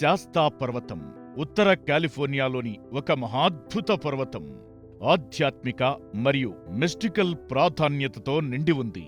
శాస్తా పర్వతం ఉత్తర కాలిఫోర్నియాలోని ఒక మహాద్భుత పర్వతం. ఆధ్యాత్మిక మరియు మిస్టికల్ ప్రాధాన్యతతో నిండి ఉంది.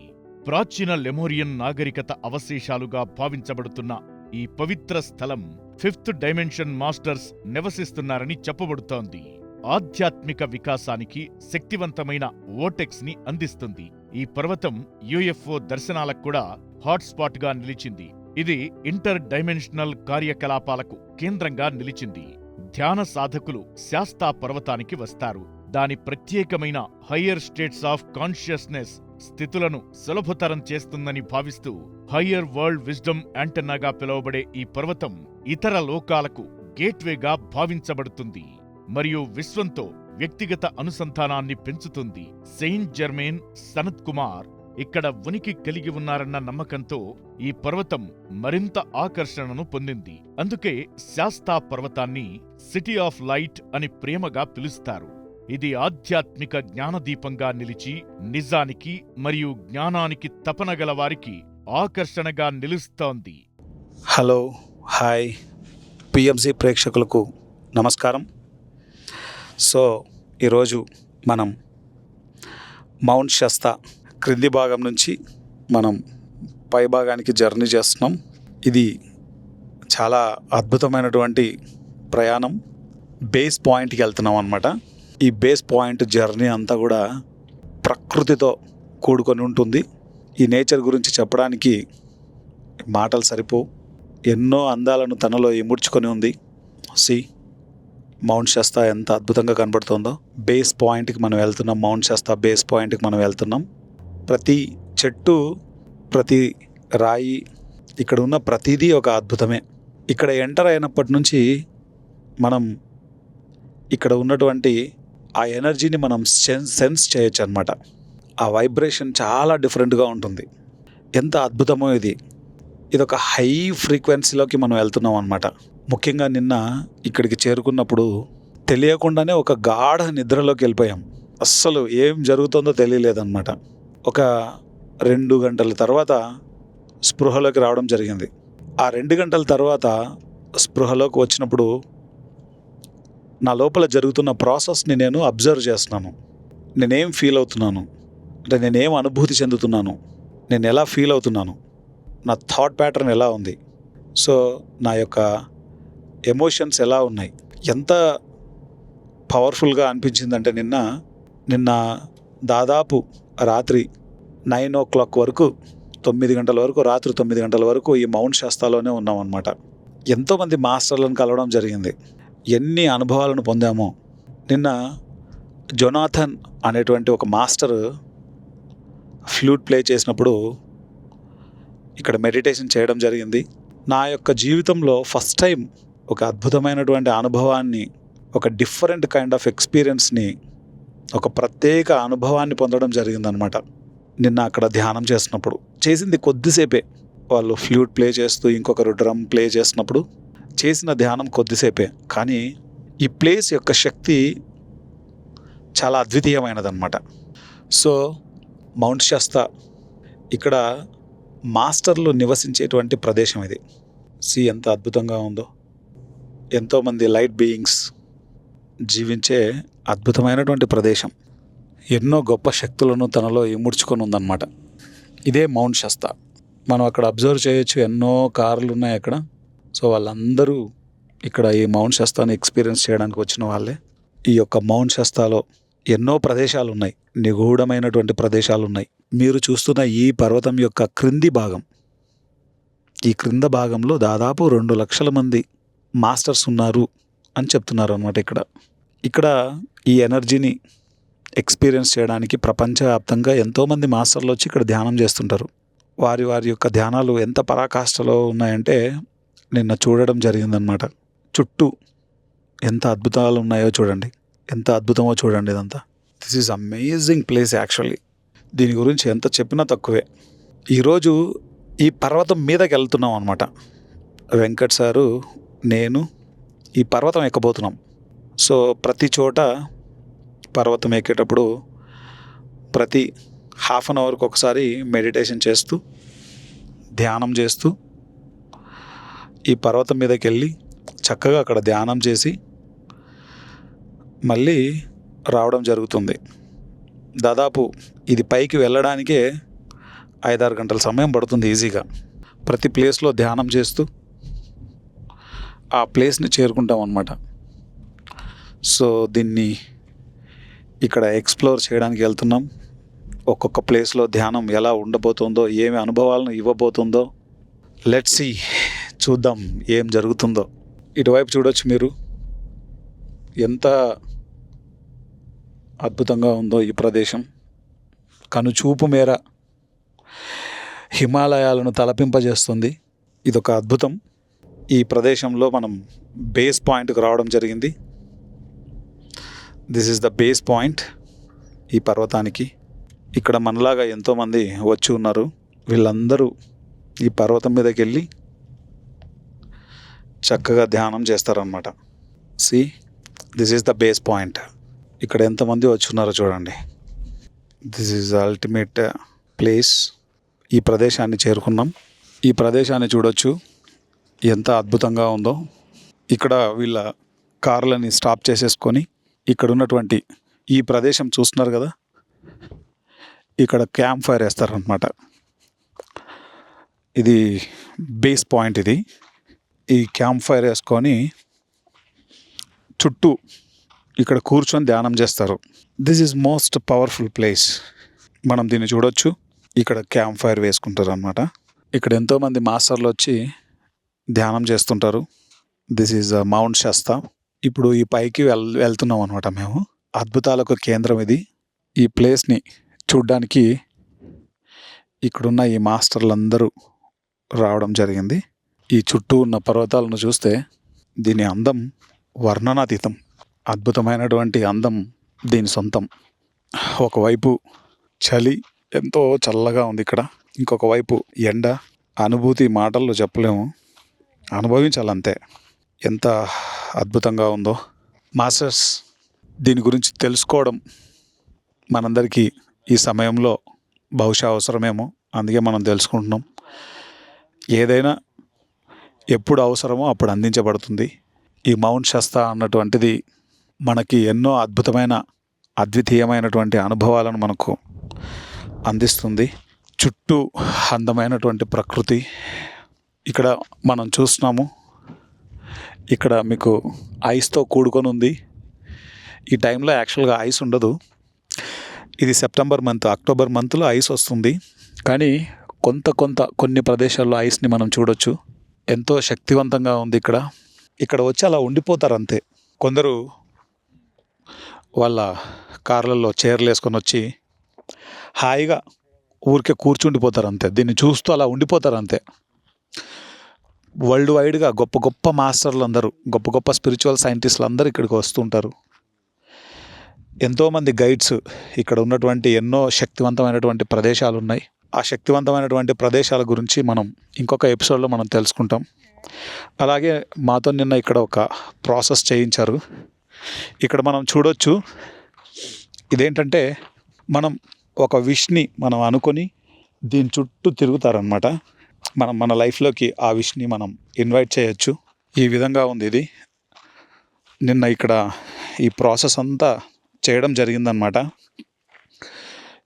ప్రాచీన లెమోరియన్ నాగరికత అవశేషాలుగా భావించబడుతున్న ఈ పవిత్ర స్థలం ఫిఫ్త్ డైమెన్షన్ మాస్టర్స్ నివసిస్తున్నారని చెప్పబడుతోంది. ఆధ్యాత్మిక వికాసానికి శక్తివంతమైన ఓటెక్స్ని అందిస్తుంది. ఈ పర్వతం యుఎఫ్ఓ దర్శనాలకు కూడా హాట్స్పాట్గా నిలిచింది. ఇది ఇంటర్ డైమెన్షనల్ కార్యకలాపాలకు కేంద్రంగా నిలిచింది. ధ్యాన సాధకులు శాస్తా పర్వతానికి వస్తారు. దాని ప్రత్యేకమైన హయ్యర్ స్టేట్స్ ఆఫ్ కాన్షియస్నెస్ స్థితులను సులభతరం చేస్తుందని భావిస్తూ హయ్యర్ వరల్డ్ విజ్డమ్ యాంటెన్నాగా పిలువబడే ఈ పర్వతం ఇతర లోకాలకు గేట్వేగా భావించబడుతుంది. మరియు విశ్వంతో వ్యక్తిగత అనుసంధానాన్ని పెంచుతుంది. సెయింట్ జర్మేన్ సనత్ కుమార్ ఇక్కడ ఉనికి కలిగి ఉన్నారన్న నమ్మకంతో ఈ పర్వతం మరింత ఆకర్షణను పొందింది. అందుకే శాస్తా పర్వతాన్ని సిటీ ఆఫ్ లైట్ అని ప్రేమగా పిలుస్తారు. ఇది ఆధ్యాత్మిక జ్ఞానదీపంగా నిలిచి నిజానికి మరియు జ్ఞానానికి తపన గలవారికి ఆకర్షణగా నిలుస్తోంది. హలో హాయ్ పిఎంసి ప్రేక్షకులకు నమస్కారం. సో ఈరోజు మనం మౌంట్ శస్తా క్రింది భాగం నుంచి మనం పై భాగానికి జర్నీ చేస్తున్నాం. ఇది చాలా అద్భుతమైనటువంటి ప్రయాణం. బేస్ పాయింట్కి వెళ్తున్నాం అనమాట ఈ బేస్ పాయింట్ జర్నీ అంతా కూడా ప్రకృతితో కూడుకొని ఉంటుంది. ఈ నేచర్ గురించి చెప్పడానికి మాటలు సరిపోవు. ఎన్నో అందాలను తనలో ఇముడ్చుకొని ఉంది. సి మౌంట్ శస్తా ఎంత అద్భుతంగా కనబడుతుందో. బేస్ పాయింట్కి మనం వెళ్తున్నాం. మౌంట్ శస్తా బేస్ పాయింట్కి మనం వెళ్తున్నాం. ప్రతి చెట్టు ప్రతి రాయి ఇక్కడ ఉన్న ప్రతిదీ ఒక అద్భుతమే. ఇక్కడ ఎంటర్ అయినప్పటి నుంచి మనం ఇక్కడ ఉన్నటువంటి ఆ ఎనర్జీని మనం సెన్స్ సెన్స్ చేయొచ్చు అనమాట ఆ వైబ్రేషన్ చాలా డిఫరెంట్గా ఉంటుంది. ఎంత అద్భుతమో ఇది. ఇదొక హై ఫ్రీక్వెన్సీలోకి మనం వెళ్తున్నాం అనమాట ముఖ్యంగా నిన్న ఇక్కడికి చేరుకున్నప్పుడు తెలియకుండానే ఒక గాఢ నిద్రలోకి వెళ్ళిపోయాం. అస్సలు ఏం జరుగుతుందో తెలియలేదన్నమాట. ఒక రెండు గంటల తర్వాత స్పృహలోకి రావడం జరిగింది. ఆ రెండు గంటల తర్వాత స్పృహలోకి వచ్చినప్పుడు నా లోపల జరుగుతున్న ప్రాసెస్ని నేను అబ్జర్వ్ చేస్తున్నాను. నేనేం ఫీల్ అవుతున్నాను? అంటే నేనేం అనుభూతి చెందుతున్నాను? నేను ఎలా ఫీల్ అవుతున్నాను? నా థాట్ ప్యాటర్న్ ఎలా ఉంది? సో నా యొక్క ఎమోషన్స్ ఎలా ఉన్నాయి? ఎంత పవర్ఫుల్గా అనిపించిందంటే నిన్న నిన్న దాదాపు రాత్రి నైన్ ఓ క్లాక్ వరకు తొమ్మిది గంటల వరకు రాత్రి తొమ్మిది గంటల వరకు ఈ మౌంట్ శాస్తాలోనే ఉన్నాం అనమాట ఎంతోమంది మాస్టర్లను కలవడం జరిగింది. ఎన్ని అనుభవాలను పొందామో. నిన్న జొనాథన్ అనేటువంటి ఒక మాస్టర్ ఫ్లూట్ ప్లే చేసినప్పుడు ఇక్కడ మెడిటేషన్ చేయడం జరిగింది. నా యొక్క జీవితంలో ఫస్ట్ టైం ఒక అద్భుతమైనటువంటి అనుభవాన్ని ఒక డిఫరెంట్ కైండ్ ఆఫ్ ఎక్స్పీరియన్స్ని ఒక ప్రత్యేక అనుభవాన్ని పొందడం జరిగిందనమాట. నిన్న అక్కడ ధ్యానం చేసినప్పుడు చేసింది కొద్దిసేపే. వాళ్ళు ఫ్లూట్ ప్లే చేస్తూ ఇంకొకరు డ్రమ్ ప్లే చేసినప్పుడు చేసిన ధ్యానం కొద్దిసేపే. కానీ ఈ ప్లేస్ యొక్క శక్తి చాలా అద్వితీయమైనదన్నమాట సో మౌంట్ శస్తా ఇక్కడ మాస్టర్లు నివసించేటువంటి ప్రదేశం ఇది. సి ఎంత అద్భుతంగా ఉందో. ఎంతోమంది లైట్ బీయింగ్స్ జీవించే అద్భుతమైనటువంటి ప్రదేశం. ఎన్నో గొప్ప శక్తులను తనలో ఇముడ్చుకొని ఉందన్నమాట ఇదే మౌంట్ శస్తా మనం అక్కడ అబ్జర్వ్ చేయొచ్చు ఎన్నో కార్లు ఉన్నాయి అక్కడ. సో వాళ్ళందరూ ఇక్కడ ఈ మౌంట్ శస్తాని ఎక్స్పీరియన్స్ చేయడానికి వచ్చిన వాళ్ళే. ఈ యొక్క మౌంట్ శస్తాలో ఎన్నో ప్రదేశాలు ఉన్నాయి నిగూఢమైనటువంటి ప్రదేశాలు ఉన్నాయి మీరు చూస్తున్న ఈ పర్వతం యొక్క క్రింది భాగం. ఈ క్రింద భాగంలో దాదాపు రెండు లక్షల మంది మాస్టర్స్ ఉన్నారు. అని చెప్తున్నారు అనమాట ఇక్కడ. ఇక్కడ ఈ ఎనర్జీని ఎక్స్పీరియన్స్ చేయడానికి ప్రపంచవ్యాప్తంగా ఎంతోమంది మాస్టర్లు వచ్చి ఇక్కడ ధ్యానం చేస్తుంటారు. వారి వారి యొక్క ధ్యానాలు ఎంత పరాకాష్ఠలో ఉన్నాయంటే నిన్న చూడడం జరిగిందనమాట చుట్టూ ఎంత అద్భుతాలు ఉన్నాయో చూడండి. ఎంత అద్భుతమో చూడండి ఇదంతా. This is amazing place actually దీని గురించి ఎంత చెప్పినా తక్కువే. ఈరోజు ఈ పర్వతం మీదకి వెళ్తున్నాం అనమాట వెంకట్ సారు నేను ఈ పర్వతం ఎక్కబోతున్నాం. సో ప్రతి చోట పర్వతం ఎక్కేటప్పుడు ప్రతి హాఫ్ అన్ అవర్కి ఒకసారి మెడిటేషన్ చేస్తూ ధ్యానం చేస్తూ ఈ పర్వతం మీదకి వెళ్ళి చక్కగా అక్కడ ధ్యానం చేసి మళ్ళీ రావడం జరుగుతుంది. దాదాపు ఇది పైకి వెళ్ళడానికే ఐదారు గంటల సమయం పడుతుంది ఈజీగా. ప్రతి ప్లేస్లో ధ్యానం చేస్తూ ఆ ప్లేస్ని చేరుకుంటాం అనమాట సో దీన్ని ఇక్కడ ఎక్స్ప్లోర్ చేయడానికి వెళ్తున్నాం. ఒక్కొక్క ప్లేస్లో ధ్యానం ఎలా ఉండబోతుందో ఏమి అనుభవాలను ఇవ్వబోతుందో లెట్ సి చూద్దాం ఏం జరుగుతుందో. ఇటువైపు చూడొచ్చు మీరు. ఎంత అద్భుతంగా ఉందో ఈ ప్రదేశం. కనుచూపు మేర హిమాలయాలను తలపింపజేస్తుంది. ఇదొక అద్భుతం. ఈ ప్రదేశంలో మనం బేస్ పాయింట్కి రావడం జరిగింది. This is the base point ఈ పర్వతానికి ఇక్కడ మనలాగా ఎంతోమంది వచ్చి ఉన్నారు. వీళ్ళందరూ ఈ పర్వతం మీదకి వెళ్ళి చక్కగా ధ్యానం చేస్తారనమాట see this is the base point ఇక్కడ ఎంతమంది వచ్చి ఉన్నారో చూడండి. దిస్ ఈజ్ అల్టిమేట్ ప్లేస్ ఈ ప్రదేశాన్ని చేరుకున్నాం. ఈ ప్రదేశాన్ని చూడొచ్చు. ఎంత అద్భుతంగా ఉందో. ఇక్కడ వీళ్ళ కార్లని స్టాప్ చేసేసుకొని ఇక్కడ ఉన్నటువంటి ఈ ప్రదేశం చూస్తున్నారు కదా. ఇక్కడ క్యాంప్ ఫైర్ వేస్తారనమాట ఇది బేస్ పాయింట్ ఇది. ఈ క్యాంప్ ఫైర్ వేసుకొని చుట్టూ ఇక్కడ కూర్చొని ధ్యానం చేస్తారు. This is most powerful place మనం దీన్ని చూడొచ్చు. ఇక్కడ క్యాంప్ ఫైర్ వేసుకుంటారు అనమాట ఇక్కడ ఎంతోమంది మాస్టర్లు వచ్చి ధ్యానం చేస్తుంటారు. దిస్ ఈజ్ మౌంట్ శస్తా ఇప్పుడు ఈ పైకి వెల్ వెళ్తున్నాం అనమాట మేము. అద్భుతాలకు కేంద్రం ఇది. ఈ ప్లేస్ని చూడ్డానికి ఇక్కడున్న ఈ మాస్టర్లందరూ రావడం జరిగింది. ఈ చుట్టూ ఉన్న పర్వతాలను చూస్తే దీని అందం వర్ణనాతీతం. అద్భుతమైనటువంటి అందం దీని సొంతం. ఒకవైపు చలి ఎంతో చల్లగా ఉంది ఇక్కడ. ఇంకొక వైపు ఎండ. అనుభూతి మాటల్లో చెప్పలేము. అనుభవించాలంతే. ఎంత అద్భుతంగా ఉందో. మాస్టర్స్ దీని గురించి తెలుసుకోవడం మనందరికీ ఈ సమయంలో బహుశా అవసరమేమో. అందుకే మనం తెలుసుకుంటున్నాం. ఏదైనా ఎప్పుడు అవసరమో అప్పుడు అందించబడుతుంది. ఈ మౌంట్ శస్తా అన్నటువంటిది మనకి ఎన్నో అద్భుతమైన అద్వితీయమైనటువంటి అనుభవాలను మనకు అందిస్తుంది. చుట్టూ అందమైనటువంటి ప్రకృతి ఇక్కడ మనం చూస్తున్నాము. ఇక్కడ మీకు ఐస్తో కూడుకొని ఉంది. ఈ టైంలో యాక్చువల్గా ఐస్ ఉండదు. ఇది సెప్టెంబర్ మంత్ అక్టోబర్ మంత్లో ఐస్ వస్తుంది. కానీ కొంత కొంత కొన్ని ప్రదేశాల్లో ఐస్ని మనం చూడొచ్చు. ఎంతో శక్తివంతంగా ఉంది ఇక్కడ. ఇక్కడ వచ్చి అలా ఉండిపోతారు అంతే. కొందరు వాళ్ళ కార్లలో చీరలు వేసుకొని వచ్చి హాయిగా ఊరికే కూర్చుండిపోతారు అంతే. దీన్ని చూస్తూ అలా ఉండిపోతారు అంతే. వరల్డ్ వైడ్గా గొప్ప గొప్ప మాస్టర్లు అందరూ గొప్ప గొప్ప స్పిరిచువల్ సైంటిస్టులు అందరూ ఇక్కడికి వస్తుంటారు. ఎంతోమంది గైడ్స్ ఇక్కడ ఉన్నటువంటి ఎన్నో శక్తివంతమైనటువంటి ప్రదేశాలు ఉన్నాయి ఆ శక్తివంతమైనటువంటి ప్రదేశాల గురించి మనం ఇంకొక ఎపిసోడ్లో మనం తెలుసుకుంటాం. అలాగే మాతో నిన్న ఇక్కడ ఒక ప్రాసెస్ చేయించారు. ఇక్కడ మనం చూడొచ్చు ఇదేంటంటే మనం ఒక విష్ని మనం అనుకొని దీని చుట్టూ తిరుగుతారనమాట మనం మన లైఫ్లోకి ఆ విష్ని మనం ఇన్వైట్ చేయొచ్చు. ఈ విధంగా ఉంది ఇది. నిన్న ఇక్కడ ఈ ప్రాసెస్ అంతా చేయడం జరిగిందనమాట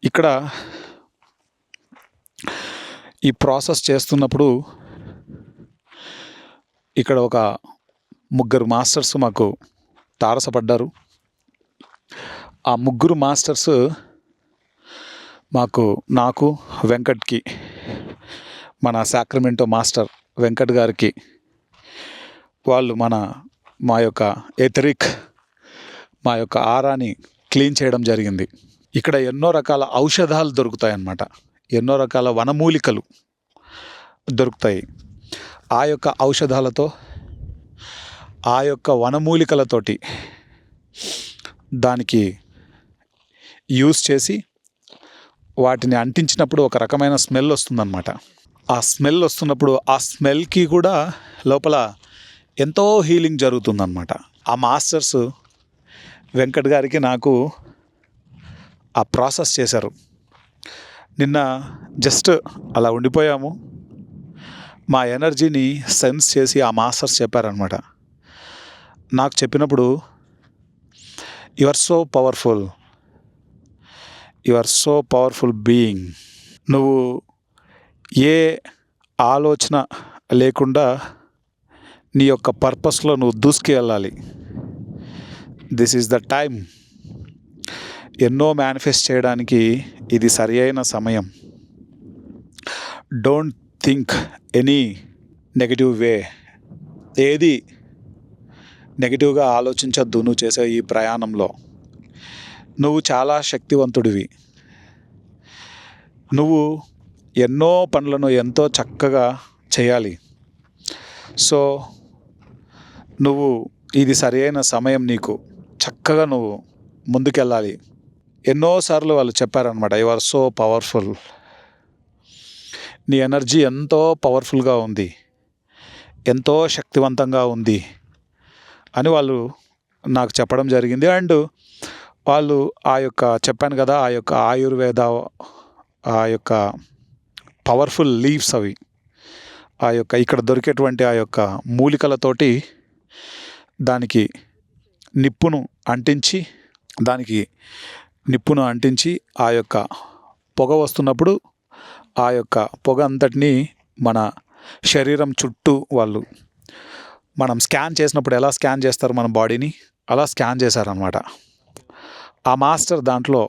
ఇక్కడ ఈ ప్రాసెస్ చేస్తున్నప్పుడు ఇక్కడ ఒక ముగ్గురు మాస్టర్స్ మాకు తారసపడ్డారు. ఆ ముగ్గురు మాస్టర్స్ మాకు నాకు వెంకట్కి మన సాక్రమెంటో మాస్టర్ వెంకట్ గారికి వాళ్ళు మన మా యొక్క ఎథరిక్ మా యొక్క ఆరాని క్లీన్ చేయడం జరిగింది. ఇక్కడ ఎన్నో రకాల ఔషధాలు దొరుకుతాయి అన్నమాట ఎన్నో రకాల వనమూలికలు దొరుకుతాయి. ఆ యొక్క ఔషధాలతో ఆ యొక్క వనమూలికలతోటి దానికి యూస్ చేసి వాటిని అంటించినప్పుడు ఒక రకమైన స్మెల్ వస్తుందన్నమాట. ఆ స్మెల్ వస్తున్నప్పుడు ఆ స్మెల్కి కూడా లోపల ఎంతో హీలింగ్ జరుగుతుందన్నమాట. ఆ మాస్టర్స్ వెంకట్ గారికి నాకు ఆ ప్రాసెస్ చేశారు. నిన్న జస్ట్ అలా ఉండిపోయాము. మా ఎనర్జీని సెన్స్ చేసి ఆ మాస్టర్స్ చెప్పారనమాట నాకు చెప్పినప్పుడు you are so powerful you are so powerful being నువ్వు ఏ ఆలోచన లేకుండా నీ యొక్క పర్పస్లో నువ్వు దూసుకు వెళ్ళాలి దిస్ ఈజ్ ద టైం ఎన్నో మేనిఫెస్ట్ చేయడానికి ఇది సరి అయిన సమయం. Don't think any negative way ఏది నెగిటివ్గా ఆలోచించద్దు నువ్వు చేసే ఈ ప్రయాణంలో. నువ్వు చాలా శక్తివంతుడివి. నువ్వు ఎన్నో పనులను ఎంతో చక్కగా చేయాలి. సో నువ్వు ఇది సరైన సమయం నీకు. చక్కగా నువ్వు ముందుకెళ్ళాలి. ఎన్నోసార్లు వాళ్ళు చెప్పారనమాట యు ఆర్ సో పవర్ఫుల్ నీ ఎనర్జీ ఎంతో పవర్ఫుల్గా ఉంది. ఎంతో శక్తివంతంగా ఉంది. అని వాళ్ళు నాకు చెప్పడం జరిగింది. అండ్ వాళ్ళు ఆ యొక్క చెప్పాను కదా ఆ యొక్క ఆయుర్వేద ఆ యొక్క పవర్ఫుల్ లీవ్స్ అవి. ఆ యొక్క ఇక్కడ దొరికేటువంటి ఆ యొక్క మూలికలతోటి దానికి నిప్పును అంటించి దానికి నిప్పును అంటించి ఆ యొక్క పొగ వస్తున్నప్పుడు ఆ యొక్క పొగ అంతటినీ మన శరీరం చుట్టూ వాళ్ళు మనం స్కాన్ చేసినప్పుడు ఎలా స్కాన్ చేస్తారు మన బాడీని? అలా స్కాన్ చేశారనమాట ఆ మాస్టర్ దాంట్లో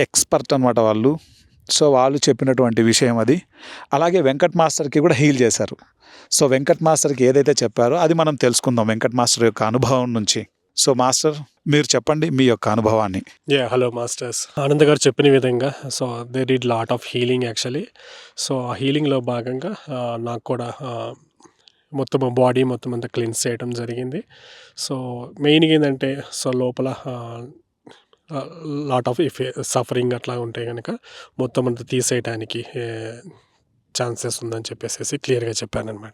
ఎక్స్పర్ట్ అనమాట వాళ్ళు. సో వాళ్ళు చెప్పినటువంటి విషయం అది. అలాగే వెంకట్ మాస్టర్కి కూడా హీల్ చేశారు. సో వెంకట్ మాస్టర్కి ఏదైతే చెప్పారో అది మనం తెలుసుకుందాం వెంకట్ మాస్టర్ యొక్క అనుభవం నుంచి. సో మాస్టర్ మీరు చెప్పండి మీ యొక్క అనుభవాన్ని. Yeah hello masters Anand garu చెప్పిన విధంగా so they did lot of healing actually so ఆ హీలింగ్లో భాగంగా నాకు కూడా మొత్తం బాడీ మొత్తం అంతా క్లీన్స్ చేయడం జరిగింది. సో మెయిన్గా ఏంటంటే సో లోపల లాట్ ఆఫ్ ఇఫ్ సఫరింగ్ అట్లా ఉంటే కనుక మొత్తం అంతా తీసేయడానికి ఛాన్సెస్ ఉందని చెప్పేసి క్లియర్గా చెప్పాను అనమాట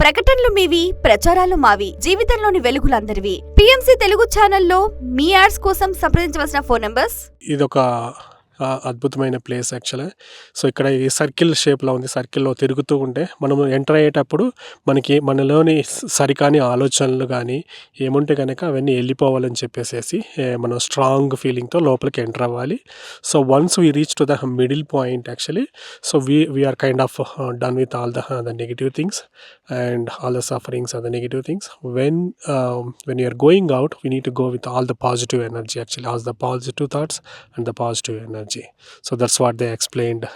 ప్రకటనలు మీవి ప్రచారాలు మావి జీవితంలోని వెలుగులందరివి. పిఎంసి తెలుగు ఛానల్లో మీ యాడ్స్ కోసం సంప్రదించవలసిన ఫోన్ నంబర్స్ ఇది ఒక ఆ, అద్భుతమైన ప్లేస్ యాక్చువల్గా. సో ఇక్కడ ఈ సర్కిల్ షేప్లో ఉంది. సర్కిల్లో తిరుగుతూ ఉంటే మనం ఎంటర్ అయ్యేటప్పుడు మనకి మనలోని సరికాని ఆలోచనలు కానీ ఏముంటే కనుక అవన్నీ వెళ్ళిపోవాలని చెప్పేసి మనం స్ట్రాంగ్ ఫీలింగ్తో లోపలికి ఎంటర్ అవ్వాలి. So once we reach to the middle point actually so we we're kind of done with all the the negative things and all the sufferings are the negative things. When when you're going out we out to go with all the positive energy actually all the positive thoughts and the positive energy. Positive so that's what they explained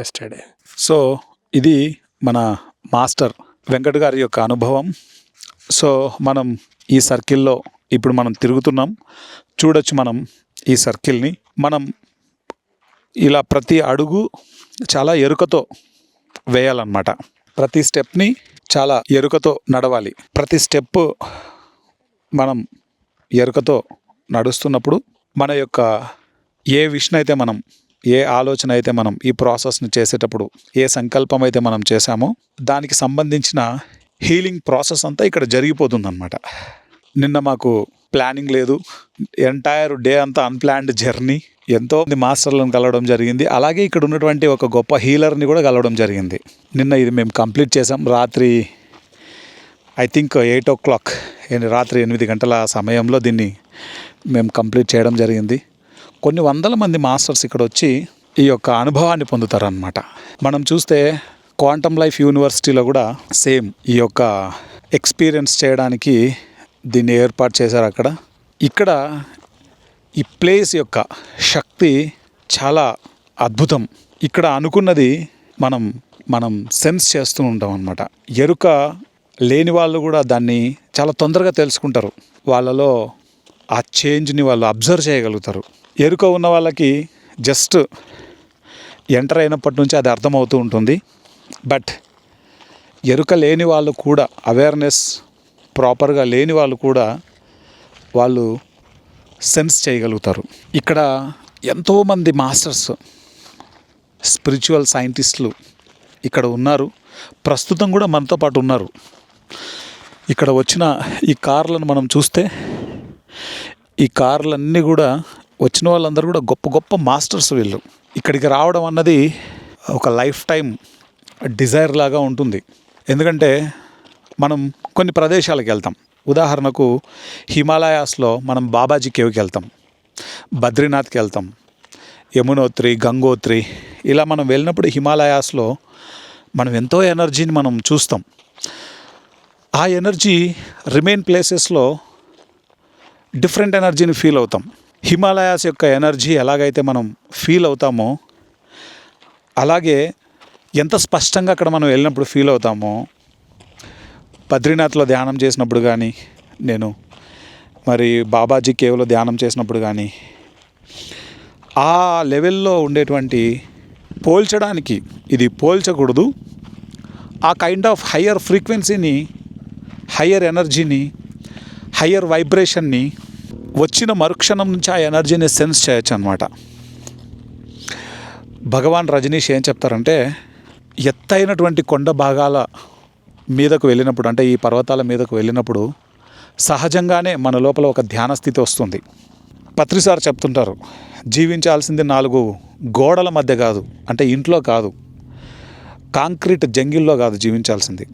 yesterday so ఇది మన master Venkat గారి యొక్క అనుభవం. So మనం ఈ సర్కిల్లో ఇప్పుడు మనం తిరుగుతున్నాం. చూడొచ్చు మనం ఈ సర్కిల్ని. మనం ఇలా ప్రతి అడుగు చాలా ఎరుకతో వేయాలన్నమాట. ప్రతి స్టెప్ని చాలా ఎరుకతో నడవాలి. ప్రతి స్టెప్ మనం ఎరుకతో నడుస్తున్నప్పుడు మన యొక్క ఏ విషన్ అయితే మనం ఏ ఆలోచన అయితే మనం ఈ ప్రాసెస్ని చేసేటప్పుడు ఏ సంకల్పం అయితే మనం చేశామో దానికి సంబంధించిన హీలింగ్ ప్రాసెస్ అంతా ఇక్కడ జరిగిపోతుందన్నమాట. నిన్న మాకు ప్లానింగ్ లేదు. ఎంటైర్ డే అంతా అన్ప్లాన్డ్ జర్నీ. ఎంతో మంది మాస్టర్లను కలవడం జరిగింది. అలాగే ఇక్కడ ఉన్నటువంటి ఒక గొప్ప హీలర్ని కూడా కలవడం జరిగింది. నిన్న ఇది మేము కంప్లీట్ చేసాం రాత్రి I think eight o'clock రాత్రి ఎనిమిది గంటల సమయంలో దీన్ని మేము కంప్లీట్ చేయడం జరిగింది. కొన్ని వందల మంది మాస్టర్స్ ఇక్కడ వచ్చి ఈ యొక్క అనుభవాన్ని పొందుతారనమాట మనం చూస్తే క్వాంటమ్ లైఫ్ యూనివర్సిటీలో కూడా సేమ్ ఈ యొక్క ఎక్స్పీరియన్స్ చేయడానికి దీన్ని ఏర్పాటు చేశారు అక్కడ. ఇక్కడ ఈ ప్లేస్ యొక్క శక్తి చాలా అద్భుతం. ఇక్కడ అనుకున్నది మనం మనం సెన్స్ చేస్తూ ఉంటాం అనమాట ఎరుక లేని వాళ్ళు కూడా దాన్ని చాలా తొందరగా తెలుసుకుంటారు. వాళ్ళలో ఆ చేంజ్ని వాళ్ళు అబ్జర్వ్ చేయగలుగుతారు. ఎరుక ఉన్న వాళ్ళకి జస్ట్ ఎంటర్ అయినప్పటి నుంచి అది అర్థమవుతూ ఉంటుంది. బట్ ఎరుక లేని వాళ్ళు కూడా అవేర్నెస్ ప్రాపర్గా లేని వాళ్ళు కూడా వాళ్ళు సెన్స్ చేయగలుగుతారు. ఇక్కడ ఎంతోమంది మాస్టర్స్ స్పిరిచువల్ సైంటిస్టులు ఇక్కడ ఉన్నారు. ప్రస్తుతం కూడా మనతో పాటు ఉన్నారు. ఇక్కడ వచ్చిన ఈ కార్లను మనం చూస్తే ఈ కార్లన్నీ కూడా వచ్చిన వాళ్ళందరూ కూడా గొప్ప గొప్ప మాస్టర్స్ వీళ్ళు. ఇక్కడికి రావడం అన్నది ఒక లైఫ్ టైం డిజైర్ లాగా ఉంటుంది. ఎందుకంటే మనం కొన్ని ప్రదేశాలకు వెళ్తాం. ఉదాహరణకు హిమాలయాస్లో మనం బాబాజీ కేవ్కి వెళ్తాం. బద్రీనాథ్కి వెళ్తాం. యమునోత్రి గంగోత్రి ఇలా మనం వెళ్ళినప్పుడు హిమాలయాస్లో మనం ఎంతో ఎనర్జీని మనం చూస్తాం. ఆ ఎనర్జీ రిమైన్ ప్లేసెస్లో డిఫరెంట్ ఎనర్జీని ఫీల్ అవుతాం. హిమాలయాస్ యొక్క ఎనర్జీ ఎలాగైతే మనం ఫీల్ అవుతామో అలాగే ఎంత స్పష్టంగా అక్కడ మనం వెళ్ళినప్పుడు ఫీల్ అవుతామో బద్రీనాథ్లో ధ్యానం చేసినప్పుడు కానీ నేను మరి బాబాజీ కేవ్లో ధ్యానం చేసినప్పుడు కానీ ఆ లెవెల్లో ఉండేటువంటి పోల్చడానికి ఇది పోల్చకూడదు. ఆ కైండ్ ఆఫ్ హయ్యర్ ఫ్రీక్వెన్సీని హయ్యర్ ఎనర్జీని హయ్యర్ వైబ్రేషన్ని వచ్చిన మరుక్షణం నుంచి ఆ ఎనర్జీని సెన్స్ చేయొచ్చు అనమాట భగవాన్ రజనీష్ ఏం చెప్తారంటే ఎత్తైనటువంటి కొండ భాగాల మీదకు వెళ్ళినప్పుడు అంటే ఈ పర్వతాల మీదకు వెళ్ళినప్పుడు సహజంగానే మన లోపల ఒక ధ్యాన స్థితి వస్తుంది. పత్రిసార్ చెప్తుంటారు జీవించాల్సింది నాలుగు గోడల మధ్య కాదు అంటే ఇంట్లో కాదు కాంక్రీట్ జంగిల్లో కాదు జీవించాల్సింది.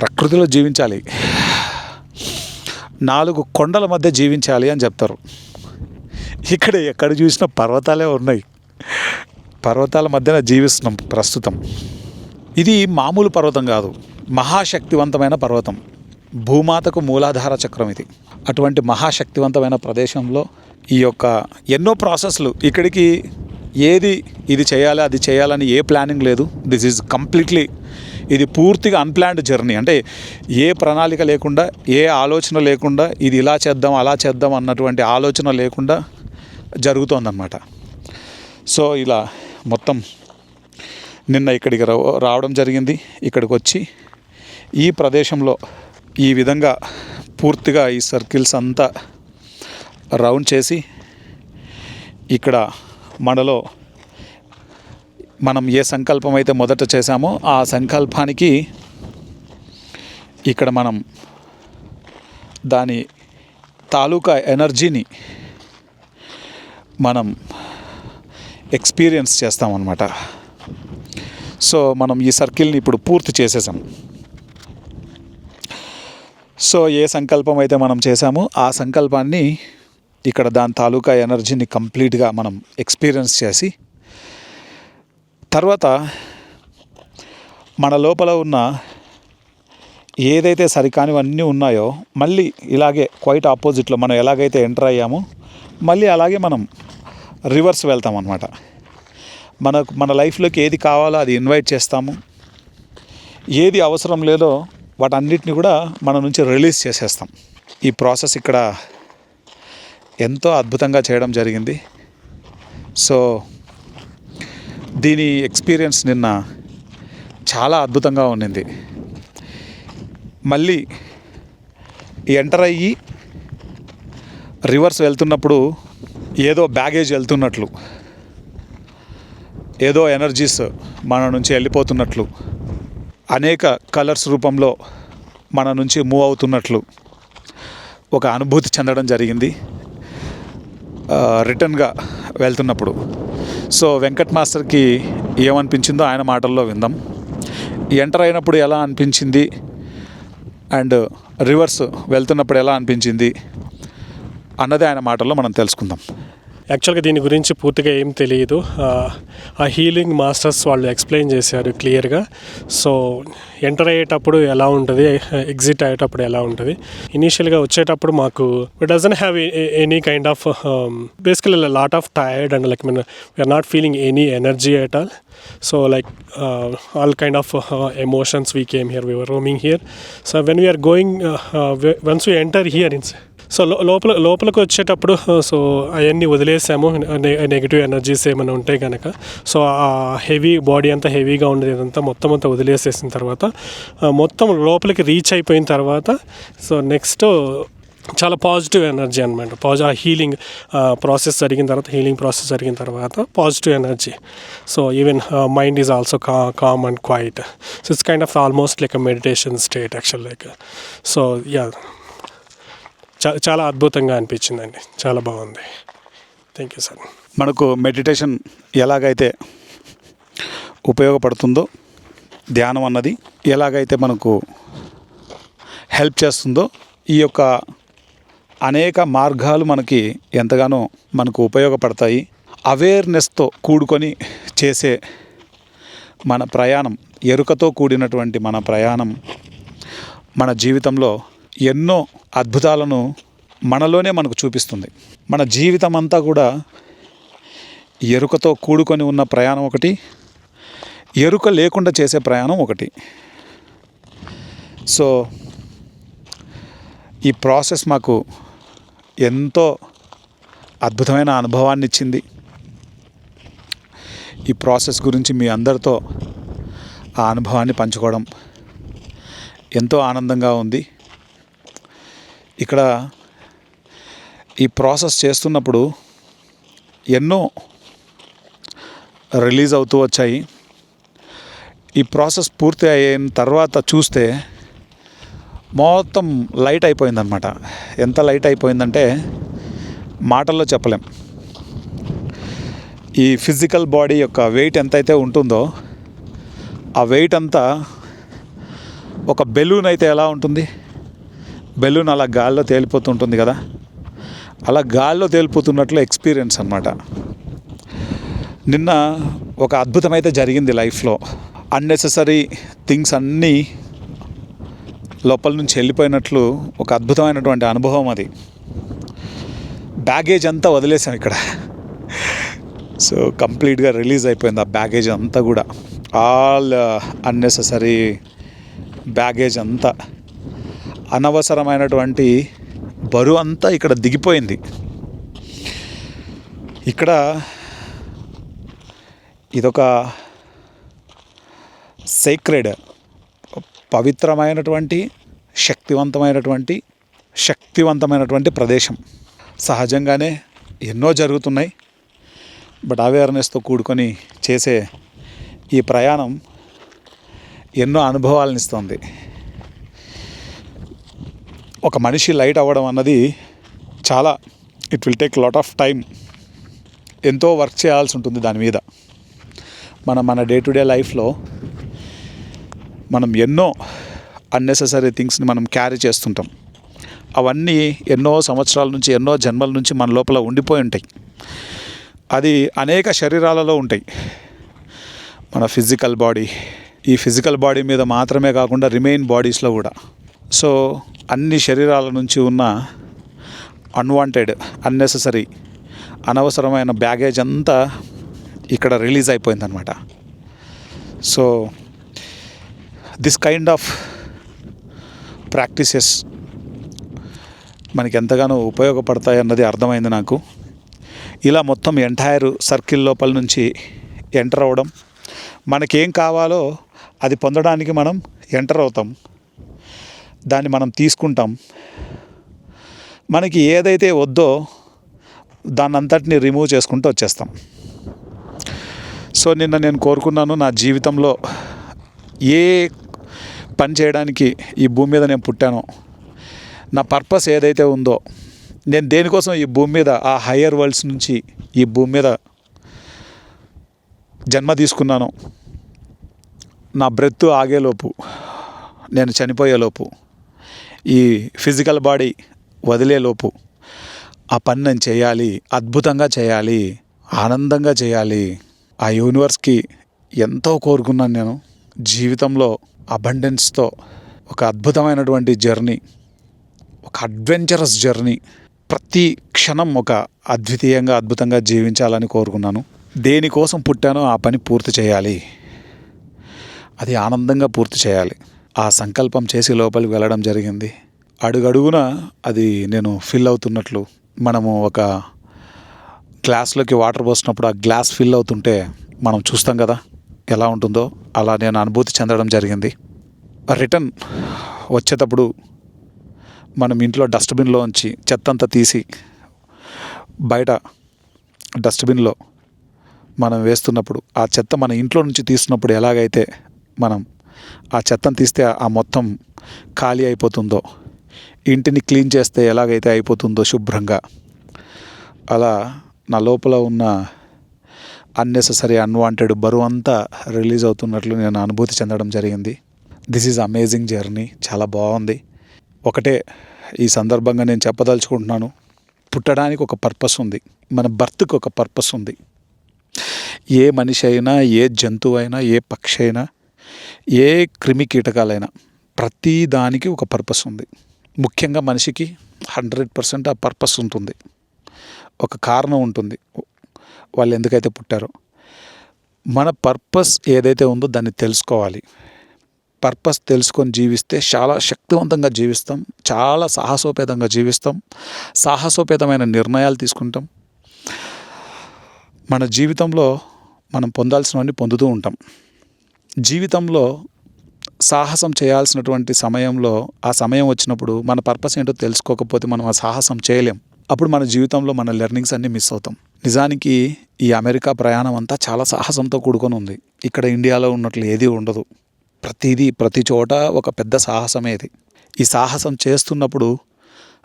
ప్రకృతిలో జీవించాలి. నాలుగు కొండల మధ్య జీవించాలి అని చెప్తారు. ఇక్కడ ఎక్కడ చూసినా పర్వతాలే ఉన్నాయి. పర్వతాల మధ్యన జీవిస్తున్నాం ప్రస్తుతం. ఇది మామూలు పర్వతం కాదు. మహాశక్తివంతమైన పర్వతం. భూమాతకు మూలాధార చక్రం ఇది. అటువంటి మహాశక్తివంతమైన ప్రదేశంలో ఈ యొక్క ఎన్నో ప్రాసెస్లు ఇక్కడికి ఏది ఇది చేయాలి అది చేయాలని ఏ ప్లానింగ్ లేదు. దిస్ ఈజ్ కంప్లీట్లీ ఇది పూర్తిగా అన్ప్లాన్డ్ జర్నీ అంటే ఏ ప్రణాళిక లేకుండా ఏ ఆలోచన లేకుండా ఇది ఇలా చేద్దాం అలా చేద్దాం అన్నటువంటి ఆలోచన లేకుండా జరుగుతోందన్నమాట. సో ఇలా మొత్తం నిన్న ఇక్కడికి రా- రావడం జరిగింది. ఇక్కడికి వచ్చి ఈ ప్రదేశంలో ఈ విధంగా పూర్తిగా ఈ సర్కిల్స్ అంతా రౌండ్ చేసి ఇక్కడ మనలో మనం ఏ సంకల్పం అయితే మొదట చేశామో ఆ సంకల్పానికి ఇక్కడ మనం దాని తాలూకా ఎనర్జీని మనం ఎక్స్పీరియన్స్ చేస్తామన్నమాట. సో మనం ఈ సర్కిల్ని ఇప్పుడు పూర్తి చేసేసాం. సో ఏ సంకల్పం అయితే మనం చేశామో ఆ సంకల్పాన్ని ఇక్కడ దాని తాలూకా ఎనర్జీని కంప్లీట్గా మనం ఎక్స్పీరియన్స్ చేసి తర్వాత మన లోపల ఉన్న ఏదైతే సరికానివన్నీ ఉన్నాయో మళ్ళీ ఇలాగే క్వైట్ ఆపోజిట్లో మనం ఎలాగైతే ఎంటర్ అయ్యామో మళ్ళీ అలాగే మనం రివర్స్ వెళ్తాం అనమాట మనకు మన లైఫ్లోకి ఏది కావాలో అది ఇన్వైట్ చేస్తాము. ఏది అవసరం లేదో వాటన్నిటిని కూడా మన నుంచి రిలీజ్ చేసేస్తాం. ఈ ప్రాసెస్ ఇక్కడ ఎంతో అద్భుతంగా చేయడం జరిగింది. సో దీని ఎక్స్పీరియన్స్ నిన్న చాలా అద్భుతంగా ఉండింది మళ్ళీ ఎంటర్ అయ్యి రివర్స్ వెళ్తున్నప్పుడు ఏదో బ్యాగేజ్ వెళ్తున్నట్లు ఏదో ఎనర్జీస్ మన నుంచి వెళ్ళిపోతున్నట్లు అనేక కలర్స్ రూపంలో మన నుంచి మూవ్ అవుతున్నట్లు ఒక అనుభూతి చెందడం జరిగింది. రిటర్న్గా వెళ్తున్నప్పుడు సో వెంకట్ మాస్టర్కి ఏమనిపించిందో ఆయన మాటల్లో విందాం. ఎంటర్ అయినప్పుడు ఎలా అనిపించింది? అండ్ రివర్స్ వెళ్తున్నప్పుడు ఎలా అనిపించింది? అన్నది ఆయన మాటల్లో మనం తెలుసుకుందాం. యాక్చువల్గా దీని గురించి పూర్తిగా ఏం తెలియదు ఆ, హీలింగ్ మాస్టర్స్ వాళ్ళు ఎక్స్ప్లెయిన్ చేశారు క్లియర్గా సో ఎంటర్ అయ్యేటప్పుడు ఎలా ఉంటుంది? ఎగ్జిట్ అయ్యేటప్పుడు ఎలా ఉంటుంది? ఇనీషియల్గా వచ్చేటప్పుడు మాకు it doesn't have any kind of basically lot of tired and like mean we're not feeling any energy at all so like all kind of emotions we came here we're roaming here so when we're going once we enter here ఇన్స్ so లో- లోపల లోపలికి వచ్చేటప్పుడు so అవన్నీ వదిలేసాము. Negative energies ఏమైనా ఉంటాయి కనుక so ఆ హెవీ బాడీ అంతా హెవీగా ఉండేది అదంతా మొత్తం అంతా వదిలేసేసిన తర్వాత మొత్తం లోపలికి రీచ్ అయిపోయిన తర్వాత సో నెక్స్ట్ చాలా పాజిటివ్ ఎనర్జీ అనమాట పాజి ఆ హీలింగ్ ప్రాసెస్ జరిగిన తర్వాత హీలింగ్ ప్రాసెస్ జరిగిన తర్వాత positive energy so even mind is also ca calm and quiet so it's kind of almost like meditation state actual like so yeah చాలా అద్భుతంగా అనిపించిందండి. చాలా బాగుంది. Thank you sir. మనకు మెడిటేషన్ ఎలాగైతే ఉపయోగపడుతుందో ధ్యానం అన్నది ఎలాగైతే మనకు హెల్ప్ చేస్తుందో ఈ యొక్క అనేక మార్గాలు మనకి ఎంతగానో మనకు ఉపయోగపడతాయి. అవేర్నెస్తో కూడుకొని చేసే మన ప్రయాణం ఎరుకతో కూడినటువంటి మన ప్రయాణం మన జీవితంలో ఎన్నో అద్భుతాలను మనలోనే మనకు చూపిస్తుంది. మన జీవితం అంతా కూడా ఎరుకతో కూడుకొని ఉన్న ప్రయాణం ఒకటి ఎరుక లేకుండా చేసే ప్రయాణం ఒకటి. సో ఈ ప్రాసెస్ మాకు ఎంతో అద్భుతమైన అనుభవాన్ని ఇచ్చింది. ఈ ప్రాసెస్ గురించి మీ అందరితో ఆ అనుభవాన్ని పంచుకోవడం ఎంతో ఆనందంగా ఉంది. ఇక్కడ ఈ ప్రాసెస్ చేస్తున్నప్పుడు ఎన్నో రిలీజ్ అవుతూ వచ్చాయి. ఈ ప్రాసెస్ పూర్తి అయిన తర్వాత చూస్తే మొత్తం లైట్ అయిపోయిందనమాట ఎంత లైట్ అయిపోయిందంటే మాటల్లో చెప్పలేం. ఈ ఫిజికల్ బాడీ యొక్క వెయిట్ ఎంతైతే ఉంటుందో ఆ వెయిట్ అంతా ఒక బెలూన్ అయితే ఎలా ఉంటుంది? బెలూన్ అలా గాల్లో తేలిపోతుంటుంది కదా. అలా గాల్లో తేలిపోతున్నట్లు ఎక్స్పీరియన్స్ అనమాట నిన్న ఒక అద్భుతం అయితే జరిగింది లైఫ్లో. అన్నెసెసరీ థింగ్స్ అన్నీ లోపల నుంచి వెళ్ళిపోయినట్లు ఒక అద్భుతమైనటువంటి అనుభవం అది. బ్యాగేజ్ అంతా వదిలేసాం ఇక్కడ. సో కంప్లీట్గా రిలీజ్ అయిపోయింది ఆ బ్యాగేజ్ అంతా కూడా. ఆల్ అన్నెసెసరీ బ్యాగేజ్ అంతా. అనవసరమైనటువంటి బరువు అంతా ఇక్కడ దిగిపోయింది. ఇక్కడ ఇదొక సీక్రెడ్ పవిత్రమైనటువంటి శక్తివంతమైనటువంటి శక్తివంతమైనటువంటి ప్రదేశం. సహజంగానే ఎన్నో జరుగుతున్నాయి. బట్ అవేర్నెస్తో కూడుకొని చేసే ఈ ప్రయాణం ఎన్నో అనుభవాలను ఇస్తుంది. ఒక మనిషి లైట్ అవ్వడం అన్నది చాలా it will take lot of time ఎంతో వర్క్ చేయాల్సి ఉంటుంది దాని మీద. మనం మన డే టు డే లైఫ్లో మనం ఎన్నో అన్నెసెసరీ థింగ్స్ని మనం క్యారీ చేస్తుంటాం. అవన్నీ ఎన్నో సంవత్సరాల నుంచి ఎన్నో జన్మల నుంచి మన లోపల ఉండిపోయి ఉంటాయి. అది అనేక శరీరాలలో ఉంటాయి. మన ఫిజికల్ బాడీ ఈ ఫిజికల్ బాడీ మీద మాత్రమే కాకుండా రిమైన్ బాడీస్లో కూడా. సో అన్ని శరీరాల నుంచి ఉన్న అన్వాంటెడ్ అన్నెసెసరీ అనవసరమైన బ్యాగేజ్ అంతా ఇక్కడ రిలీజ్ అయిపోయిందనమాట so this kind of practices మనకి ఎంతగానో ఉపయోగపడతాయి అన్నది అర్థమైంది నాకు. ఇలా మొత్తం ఎంటైర్ సర్కిల్ లోపల నుంచి ఎంటర్ అవ్వడం మనకేం కావాలో అది పొందడానికి మనం ఎంటర్ అవుతాం. దాన్ని మనం తీసుకుంటాం. మనకి ఏదైతే వద్దో దాన్ని అంతటిని రిమూవ్ చేసుకుంటూ వచ్చేస్తాం. సో నిన్న నేను కోరుకున్నాను నా జీవితంలో ఏ పని చేయడానికి ఈ భూమి మీద నేను పుట్టానో నా పర్పస్ ఏదైతే ఉందో నేను దేనికోసం ఈ భూమి మీద ఆ హయ్యర్ వరల్డ్స్ నుంచి ఈ భూమి మీద జన్మ తీసుకున్నాను నా బ్రెత్ ఆగేలోపు నేను చనిపోయేలోపు ఈ ఫిజికల్ బాడీ వదిలేలోపు ఆ పని నేను చేయాలి అద్భుతంగా చేయాలి ఆనందంగా చేయాలి ఆ యూనివర్స్కి ఎంతో కోరుకున్నాను నేను. జీవితంలో అబండెన్స్తో ఒక అద్భుతమైనటువంటి జర్నీ ఒక అడ్వెంచరస్ జర్నీ ప్రతి క్షణం ఒక అద్వితీయంగా అద్భుతంగా జీవించాలని కోరుకున్నాను. దేనికోసం పుట్టానో ఆ పని పూర్తి చేయాలి. అది ఆనందంగా పూర్తి చేయాలి. ఆ సంకల్పం చేసి లోపలికి వెళ్ళడం జరిగింది. అడుగడుగున అది నేను ఫిల్ అవుతున్నట్లు. మనము ఒక గ్లాస్లోకి వాటర్ పోసినప్పుడు ఆ గ్లాస్ ఫిల్ అవుతుంటే మనం చూస్తాం కదా ఎలా ఉంటుందో. అలా నేను అనుభూతి చెందడం జరిగింది. రిటర్న్ వచ్చేటప్పుడు మనం ఇంట్లో డస్ట్బిన్లో ఉంచి చెత్త అంతా తీసి బయట డస్ట్బిన్లో మనం వేస్తున్నప్పుడు ఆ చెత్త మన ఇంట్లో నుంచి తీస్తున్నప్పుడు ఎలాగైతే మనం ఆ చెత్తను తీస్తే ఆ మొత్తం ఖాళీ అయిపోతుందో? ఇంటిని క్లీన్ చేస్తే ఎలాగైతే అయిపోతుందో శుభ్రంగా? అలా నా లోపల ఉన్న అన్నెసెసరీ అన్వాంటెడ్ బరువు అంతా రిలీజ్ అవుతున్నట్లు నేను అనుభూతి చెందడం జరిగింది. దిస్ ఈజ్ అమేజింగ్ జర్నీ చాలా బాగుంది. ఒకటే ఈ సందర్భంగా నేను చెప్పదలుచుకుంటున్నాను. పుట్టడానికి ఒక పర్పస్ ఉంది. మన బర్త్కి ఒక పర్పస్ ఉంది. ఏ మనిషి అయినా ఏ జంతువు అయినా ఏ పక్షి అయినా ఏ క్రిమి కీటకాలైనా ప్రతి దానికి ఒక పర్పస్ ఉంది. ముఖ్యంగా మనిషికి హండ్రెడ్ పర్సెంట్ ఆ పర్పస్ ఉంటుంది. ఒక కారణం ఉంటుంది. వాళ్ళు ఎందుకైతే పుట్టారో మన పర్పస్ ఏదైతే ఉందో దాన్ని తెలుసుకోవాలి. పర్పస్ తెలుసుకొని జీవిస్తే చాలా శక్తివంతంగా జీవిస్తాం. చాలా సాహసోపేతంగా జీవిస్తాం. సాహసోపేతమైన నిర్ణయాలు తీసుకుంటాం. మన జీవితంలో మనం పొందాల్సినవన్నీ పొందుతూ ఉంటాం. జీవితంలో సాహసం చేయాల్సినటువంటి సమయంలో ఆ సమయం వచ్చినప్పుడు మన పర్పస్ ఏంటో తెలుసుకోకపోతే మనం ఆ సాహసం చేయలేం. అప్పుడు మన జీవితంలో మన లెర్నింగ్స్ అన్నీ మిస్ అవుతాం. నిజానికి ఈ అమెరికా ప్రయాణం అంతా చాలా సాహసంతో కూడుకొని ఉంది. ఇక్కడ ఇండియాలో ఉన్నట్లు ఏది ఉండదు. ప్రతిదీ ప్రతి చోట ఒక పెద్ద సాహసమేది ఈ సాహసం చేస్తున్నప్పుడు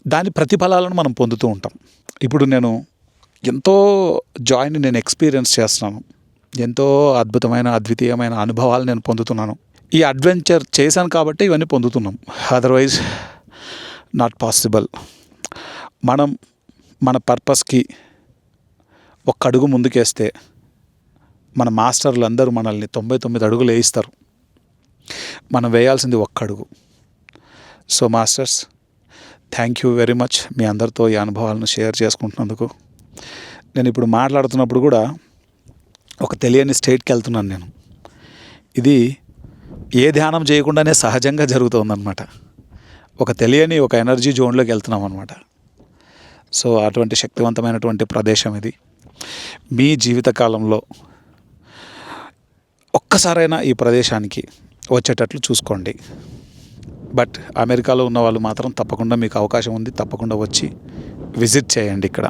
దాని ప్రతిఫలాలను మనం పొందుతూ ఉంటాం. ఇప్పుడు నేను ఎంతో జాయిన్ నేను ఎక్స్పీరియన్స్ చేస్తున్నాను. ఎంతో అద్భుతమైన అద్వితీయమైన అనుభవాలు నేను పొందుతున్నాను. ఈ అడ్వెంచర్ చేశాను కాబట్టి ఇవన్నీ పొందుతున్నాం. అదర్వైజ్ నాట్ పాసిబుల్ మనం మన పర్పస్కి ఒక్క అడుగు ముందుకేస్తే మన మాస్టర్లు అందరూ మనల్ని తొంభై తొమ్మిది అడుగులు వేయిస్తారు. మనం వేయాల్సింది ఒక్క అడుగు. So masters thank you very much మీ అందరితో ఈ అనుభవాలను షేర్ చేసుకుంటున్నందుకు. నేను ఇప్పుడు మాట్లాడుతున్నప్పుడు కూడా ఒక తెలియని స్టేట్కి వెళ్తున్నాను నేను. ఇది ఏ ధ్యానం చేయకుండానే సహజంగా జరుగుతుందన్నమాట. ఒక తెలియని ఒక ఎనర్జీ జోన్లోకి వెళ్తున్నాం అనమాట సో అటువంటి శక్తివంతమైనటువంటి ప్రదేశం ఇది. మీ జీవితకాలంలో ఒక్కసారైనా ఈ ప్రదేశానికి వచ్చేటట్లు చూసుకోండి. బట్ అమెరికాలో ఉన్న వాళ్ళు మాత్రం తప్పకుండా మీకు అవకాశం ఉంది. తప్పకుండా వచ్చి విజిట్ చేయండి ఇక్కడ.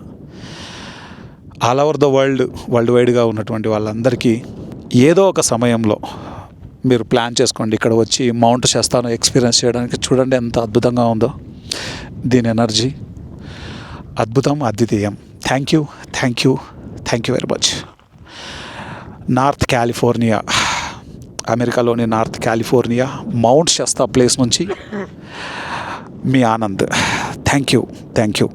All over the world world వైడ్గా ఉన్నటువంటి వాళ్ళందరికీ ఏదో ఒక సమయంలో మీరు ప్లాన్ చేసుకోండి ఇక్కడ వచ్చి మౌంట్ చేస్తాను ఎక్స్పీరియన్స్ చేయడానికి చూడండి ఎంత అద్భుతంగా ఉందో. దీని ఎనర్జీ అద్భుతం అద్వితీయం. Thank you thank you thank you very much north California అమెరికాలోని north California Mount Shasta place నుంచి మీ Anand. Thank you thank you